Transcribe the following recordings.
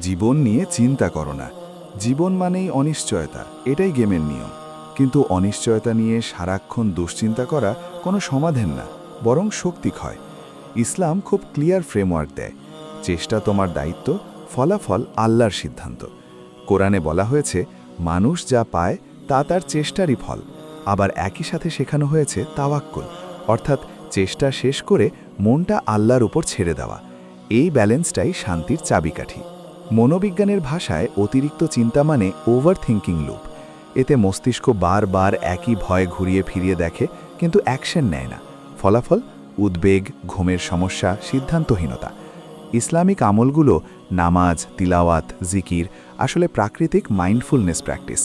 জীবন নিয়ে চিন্তা করো না। জীবন মানেই অনিশ্চয়তা, এটাই গেমের নিয়ম। কিন্তু অনিশ্চয়তা নিয়ে সারাক্ষণ দুশ্চিন্তা করা কোনো সমাধান না, বরং শক্তি ক্ষয়। ইসলাম খুব ক্লিয়ার ফ্রেমওয়ার্ক দেয়। চেষ্টা তোমার দায়িত্ব, ফলাফল আল্লাহর সিদ্ধান্ত। কোরআনে বলা হয়েছে, মানুষ যা পায়, তা তার চেষ্টারই ফল। আবার একই সাথে শেখানো হয়েছে, তাওয়াক্কুল। অর্থাৎ চেষ্টা শেষ করে মনটা আল্লাহর উপর ছেড়ে দেওয়া। এই ব্যালেন্সটাই শান্তির চাবিকাঠি। মনোবিজ্ঞানের ভাষায় অতিরিক্ত চিন্তা মানে ওভার থিঙ্কিং লুপ এতে মস্তিষ্ক বারবার একই ভয় ঘুরিয়ে ফিরিয়ে দেখে, কিন্তু অ্যাকশন নেয় না। ফলাফল? উদ্বেগ, ঘুমের সমস্যা, সিদ্ধান্তহীনতা। ইসলামিক আমলগুলো নামাজ, তিলাওয়াত, জিকির আসলে প্রাকৃতিক মাইন্ডফুলনেস প্র্যাকটিস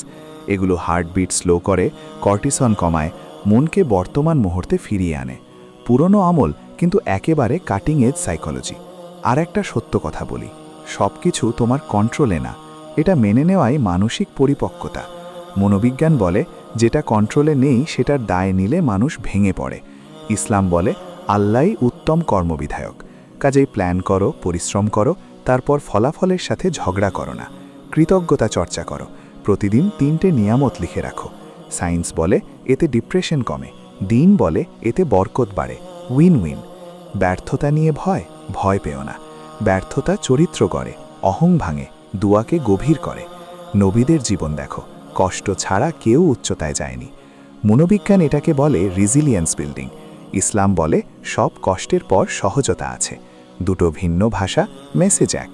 এগুলো হার্টবিট স্লো করে কর্টিসন কমায়, মনকে বর্তমান মুহূর্তে ফিরিয়ে আনে। পুরনো আমল কিন্তু একেবারে কাটিং এজ সাইকোলজি আর একটা সত্য কথা বলি। সব কিছু তোমার কন্ট্রোলে না। এটা মেনে নেওয়াই মানসিক পরিপক্কতা। মনোবিজ্ঞান বলে, যেটা কন্ট্রোলে নেই, সেটার দায় নিলে মানুষ ভেঙে পড়ে। ইসলাম বলে, আল্লাহই উত্তম কর্মবিধায়ক। কাজেই প্ল্যান করো, পরিশ্রম করো, তারপর ফলাফলের সাথে ঝগড়া করো না। কৃতজ্ঞতা চর্চা করো। প্রতিদিন তিনটে নিয়ামত লিখে রাখো। সায়েন্স বলে, এতে ডিপ্রেশন কমে। দিন বলে, এতে বরকত বাড়ে। উইন উইন ব্যর্থতা নিয়ে ভয় ভয় পেও না। ব্যর্থতা চরিত্র গড়ে, অহং ভাঙে, দুয়াকে গভীর করে। নবীদের জীবন দেখো, কষ্ট ছাড়া কেউ উচ্চতায় যায়নি। মনোবিজ্ঞান এটাকে বলে রিজিলিয়েন্স বিল্ডিং ইসলাম বলে সব কষ্টের পর সহজতা আছে। দুটো ভিন্ন ভাষা মেসেজ এক।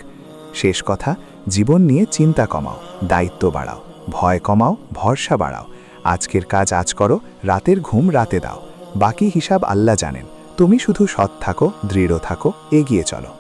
শেষ কথা, জীবন নিয়ে চিন্তা কমাও, দায়িত্ব বাড়াও, ভয় কমাও, ভরসা বাড়াও। আজকের কাজ আজ করো, রাতের ঘুম রাতে দাও। বাকি হিসাব আল্লাহ জানেন। তুমি শুধু সৎ থাকো, দৃঢ় থাকো, এগিয়ে চলো।